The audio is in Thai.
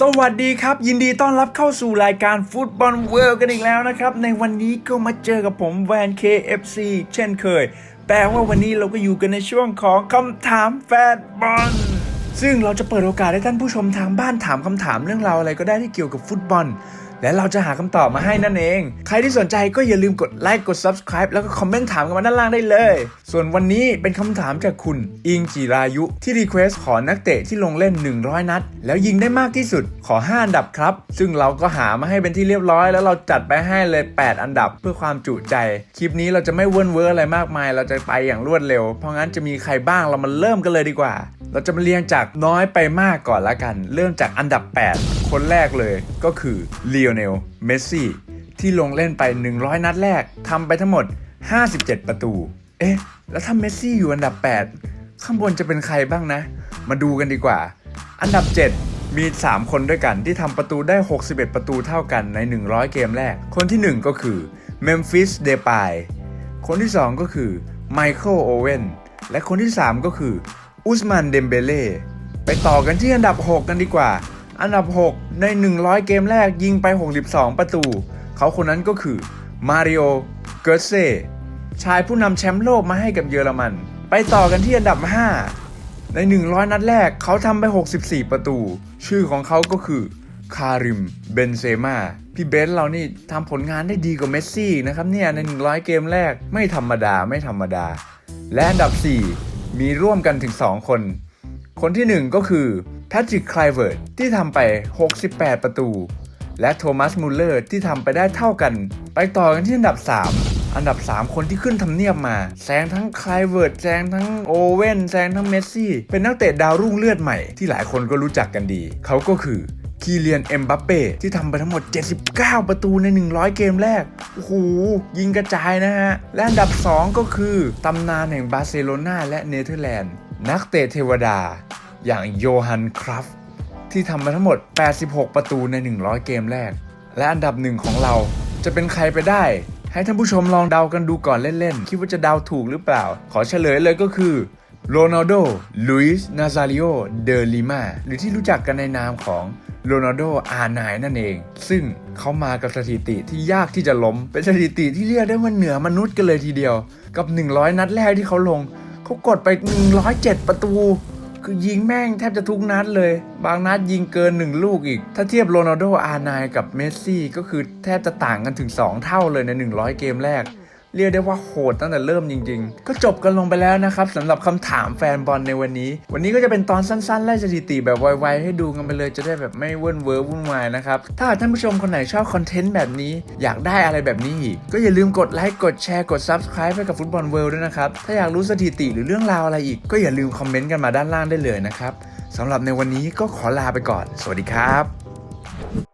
สวัสดีครับ ยินดีต้อนรับเข้าสู่รายการฟุตบอลเวิลด์กันอีกแล้วนะครับ ในวันนี้ก็มาเจอกับผมแวน KFC เช่นเคย แปลว่าวันนี้เราก็อยู่กันในช่วงของคำถามแฟนบอลซึ่งเราจะเปิดโอกาสให้ท่านผู้ชมทางบ้านถามคำถามเรื่องราวอะไรก็ได้ที่เกี่ยวกับฟุตบอล และเราจะหาคำตอบมาให้นั่นเอง ใครที่สนใจก็อย่าลืมกดไลค์กด Subscribe แล้วก็คอมเมนต์ถามกันมาด้านล่างได้เลย ส่วนวันนี้เป็นคำถามจากคุณอิงจิรายุที่รีเควสขอนักเตะที่ลงเล่น 100 นัด แล้วยิงได้มากที่สุดขอ 5 อันดับครับ ซึ่งเราก็หามาให้เป็นที่เรียบร้อย แล้วเราจัดไปให้เลย 8 อันดับเพื่อความจุใจ คลิปนี้เราจะไม่เวิร์นเวอร์อะไรมากมาย เราจะไปอย่างรวดเร็ว เพราะงั้นจะมีใครบ้างเรามาเริ่มกันเลยดีกว่า เราจะมาเรียงจากน้อยไปมากก่อนละกัน เริ่มจากอันดับ 8 คนแรกเลยก็คือลีโอเนล เมสซี่ ที่ลงเล่นไป 100 นัดแรกทำไปทั้งหมด 57 ประตู เอ๊ะ แล้วถ้าเมสซี่อยู่อันดับ 8 ข้างบนจะเป็นใครบ้างนะ มาดูกันดีกว่า อันดับ 7 มี 3 คนด้วยกันที่ทำประตูได้ 61 ประตูเท่ากันใน 100 เกมแรก คนที่ 1 ก็คือเมมฟิส เดปาย คนที่ 2 ก็คือไมเคิล โอเวนและคนที่ 3 ก็คืออุสมันเดมเบเล่ไปต่อกันที่อันดับ 6 กันดีกว่า อันดับ 6 ใน 100 เกมแรกยิงไป 62 ประตู เขาคนนั้นก็คือมาริโอ เกอร์เซ่ชายผู้นำแชมป์โลกมาให้กับเยอรมัน ไปต่อกันที่อันดับ 5 ใน 100 นัดแรกเขาทำไป 64 ประตู ชื่อของเขาก็คือ คาริม เบนเซมาพี่เบนเรานี่ทำผลงานได้ดีกว่าเมสซี่นะครับเนี่ยใน 100 เกมแรกไม่ธรรมดาไม่ธรรมดา และอันดับ 4 มีร่วมกันถึง 2 คน คนที่ 1 ก็คือ แพทริกไคลเวิร์ดที่ทำไป 68 ประตู และโทมัสมูลเลอร์ที่ทำไปได้เท่ากัน ไปต่อกันที่อันดับ 3 อันดับ 3 คนที่ขึ้นทำเนียบมาแซงทั้งไคลเวิร์ดแซงทั้งโอเว่นแซงทั้งเมสซี่ เป็นนักเตะดาวรุ่งเลือดใหม่ที่หลายคนก็รู้จักกันดี เขาก็คือคีเลียนเอ็มบัปเป้ที่ทำไปทั้งหมด 79 ประตูใน 100 เกมแรก โอ้โห ยิงกระจายนะฮะ และอันดับ 2 ก็คือ ตำนานแห่งบาร์เซโลนาและเนเธอร์แลนด์ นักเตะเทวดา อย่างโยฮันครัฟที่ทำมาทั้งหมด 86 ประตูใน 100 เกมแรก และอันดับหนึ่งของเราจะเป็นใครไปได้ ให้ท่านผู้ชมลองเดากันดูก่อนเล่นๆ คิดว่าจะเดาถูกหรือเปล่า ขอเฉลยเลยก็คือโรนัลโด ลุยส์นาซาริโอ เดลิมา หรือที่รู้จักกันในนามของโรนัลโดอาร์ไนนั่นเอง ซึ่งเขามากับสถิติที่ยากที่จะล้ม เป็นสถิติที่เรียกได้ว่าเหนือมนุษย์กันเลยทีเดียว กับ 100 นัดแรกที่เขาลง เขากดไป 107 ประตู คือยิงแม่งแทบจะทุกนัดเลย บางนัดยิงเกิน 1 ลูกอีก ถ้าเทียบโรนัลโดอาร์ไนกับเมสซี่ก็คือแทบจะต่างกันถึง 2 เท่าเลยใน 100 เกมแรก เรียกได้ว่าโหดตั้งแต่เริ่มจริง ๆ ก็จบกันลงไปแล้วนะครับสำหรับคำถามแฟนบอลในวันนี้ วันนี้ก็จะเป็นตอนสั้นๆไล่สถิติแบบไวๆให้ดูกันไปเลยจะได้แบบไม่เวิ้นเวอร์วุ่นวายนะครับ ถ้าท่านผู้ชมคนไหนชอบคอนเทนต์แบบนี้ อยากได้อะไรแบบนี้อีก ก็อย่าลืมกดไลค์กดแชร์กด Subscribe ให้กับฟุตบอลเวิลด์ด้วยนะครับ ถ้าอยากรู้สถิติหรือเรื่องราวอะไรอีก ก็อย่าลืมคอมเมนต์กันมาด้านล่างได้เลยนะครับสำหรับในวันนี้ก็ขอลาไปก่อน สวัสดีครับ